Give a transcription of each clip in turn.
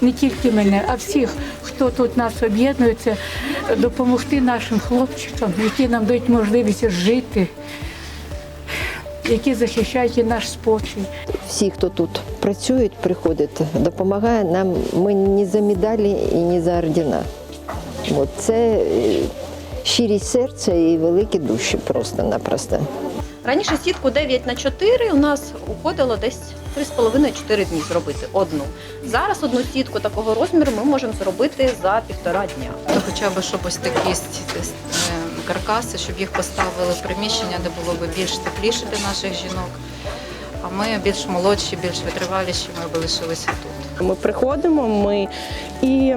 не тільки мене, а всіх, хто тут нас об'єднується, допомогти нашим хлопчикам, які нам дають можливість жити, які захищають і наш спокій. Всі, хто тут працюють, приходять, допомагає нам. Ми не за медалі і не за ордена. От це е, щирість серця і великі душі просто-напросто. Раніше сітку 9 на 4 у нас уходило десь 3,5-4 дні зробити одну. Зараз одну сітку такого розміру ми можемо зробити за півтора дня. Ну, хоча б щоб ось такі е, каркаси, щоб їх поставили в приміщення, де було б більш тепліше для наших жінок. А ми більш молодші, більш витриваліші, ми б лишилися тут. Ми приходимо, ми і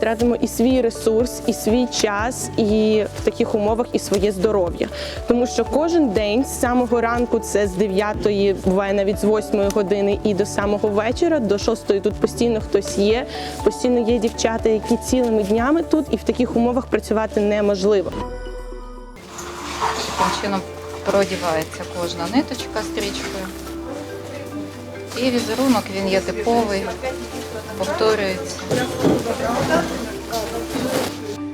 тратимо і свій ресурс, і свій час, і в таких умовах і своє здоров'я. Тому що кожен день з самого ранку, це з 9, буває навіть з 8 години, і до самого вечора, до 6 тут постійно хтось є. Постійно є дівчата, які цілими днями тут, і в таких умовах працювати неможливо. Таким чином продівається кожна ниточка стрічкою. І візерунок він є типовий, повторюється.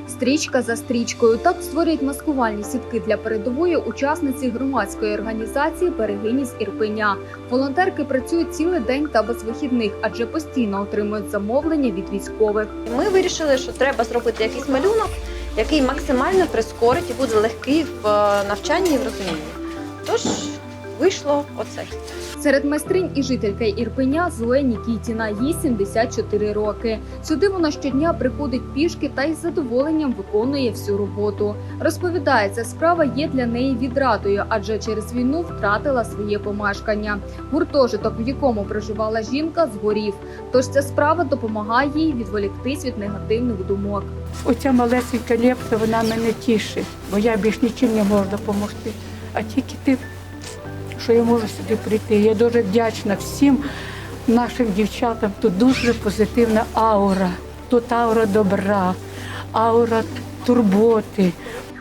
Стрічка за стрічкою так створюють маскувальні сітки для передової учасниці громадської організації Берегині з Ірпеня. Волонтерки працюють цілий день та без вихідних, адже постійно отримують замовлення від військових. Ми вирішили, що треба зробити якийсь малюнок, який максимально прискорить і буде легкий в е, навчанні і в розумінні. Тож вийшло оце. Серед майстринь і жителька Ірпеня Зоя Нікітіна, їй 74 роки. Сюди вона щодня приходить пішки та із задоволенням виконує всю роботу. Розповідає, ця справа є для неї відрадою, адже через війну втратила своє помешкання. Гуртожиток, в якому проживала жінка, згорів. Тож ця справа допомагає їй відволіктись від негативних думок. Оця малесенька лепта, вона мене тішить, бо я більш нічим не можу допомогти. А тільки ти, що я можу сюди прийти. Я дуже вдячна всім нашим дівчатам. Тут дуже позитивна аура. Тут аура добра, аура турботи.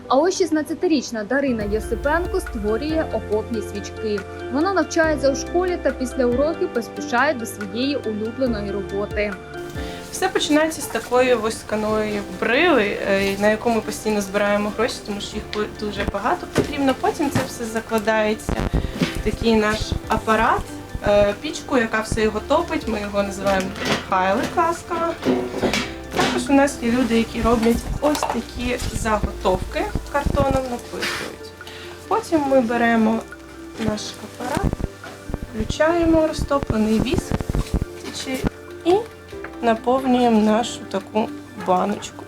А ось 16-річна Дарина Єсипенко створює окопні свічки. Вона навчається у школі та після уроків поспішає до своєї улюбленої роботи. Все починається з такої ось сканої брили, е, на яку ми постійно збираємо гроші, тому що їх дуже багато потрібно. Потім це все закладається такий наш апарат, е, пічку, яка все його топить. Ми його називаємо хайли каска. Також у нас є люди, які роблять ось такі заготовки картоном написують. Потім ми беремо наш апарат, включаємо розтоплений віск і наповнюємо нашу таку баночку.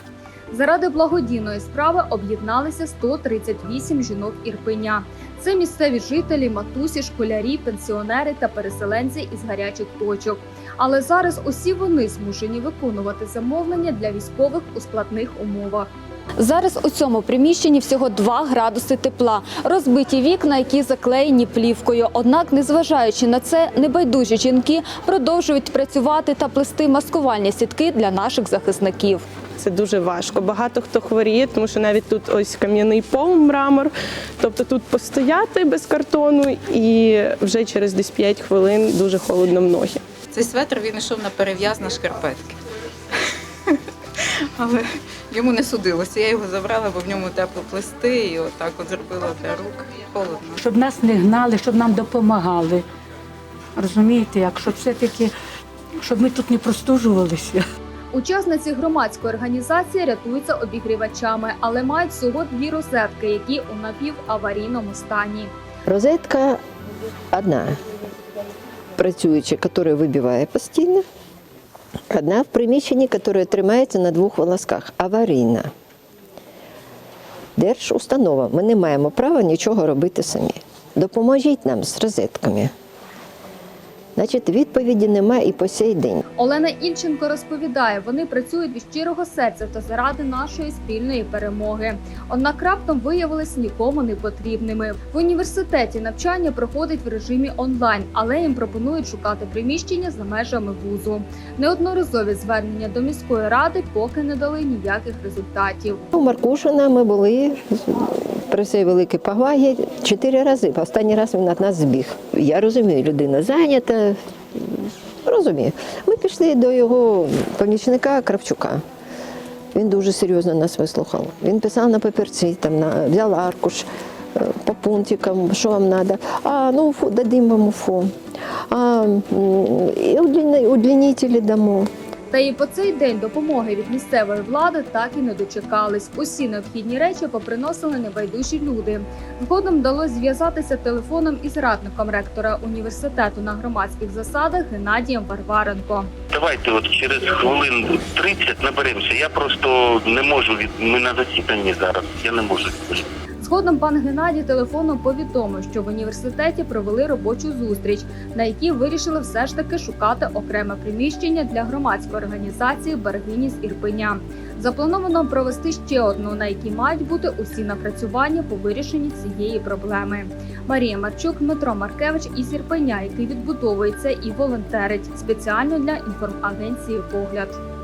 Заради благодійної справи об'єдналися 138 жінок Ірпеня. Це місцеві жителі, матусі, школярі, пенсіонери та переселенці із гарячих точок. Але зараз усі вони змушені виконувати замовлення для військових у складних умовах. Зараз у цьому приміщенні всього 2 градуси тепла, розбиті вікна, які заклеєні плівкою. Однак, незважаючи на це, небайдужі жінки продовжують працювати та плести маскувальні сітки для наших захисників. Це дуже важко. Багато хто хворіє, тому що навіть тут ось кам'яний пол, мрамор. Тобто тут постояти без картону, і вже через десь 5 хвилин дуже холодно в ноги. Цей светр він йшов на перев'яз на шкарпетки. Але йому не судилося. Я його забрала, бо в ньому тепло плести, і отак от зробила для рук. Холодно. Щоб нас не гнали, щоб нам допомагали. Розумієте, як щоб все-таки, щоб ми тут не простужувалися. Учасниці громадської організації рятуються обігрівачами, але мають всього дві розетки, які у напіваварійному стані. Розетка одна працююча, яка вибиває постійно. Одна в приміщенні, яке тримається на двох волосках, аварійна. Держустанова. Ми не маємо права нічого робити самі. Допоможіть нам з розетками. Значить, відповіді немає і по сей день. Олена Ільченко розповідає, вони працюють від щирого серця та заради нашої спільної перемоги. Однак раптом виявилися нікому не потрібними. В університеті навчання проходить в режимі онлайн, але їм пропонують шукати приміщення за межами вузу. Неодноразові звернення до міської ради поки не дали ніяких результатів. У Маркушина ми були при всій великій повагі чотири рази. Останній раз він від нас збіг. Я розумію, людина зайнята, розумію. Ми пішли до його помічника Кравчука. Він дуже серйозно нас вислухав. Він писав на папірці, там, на, взяв аркуш е, по пунктикам, що вам треба. А, ну, УФО, дадим вам УФО. А, м, і удлінителі дамо. Та і по цей день допомоги від місцевої влади так і не дочекались. Усі необхідні речі поприносили небайдужі люди. Згодом вдалося зв'язатися телефоном із радником ректора університету на громадських засадах Геннадієм Варваренко. Давайте от через хвилин 30 наберемося. Я просто не можу від ми на засіданні зараз. Я не можу. Згодом пан Геннадій телефоном повідомив, що в університеті провели робочу зустріч, на якій вирішили все ж таки шукати окреме приміщення для громадської організації Берегині з Ірпеня. Заплановано провести ще одну, на якій мають бути усі напрацювання по вирішенні цієї проблеми. Марія Марчук, Дмитро Маркевич із Ірпеня, який відбудовується і волонтерить спеціально для інформагенції Погляд.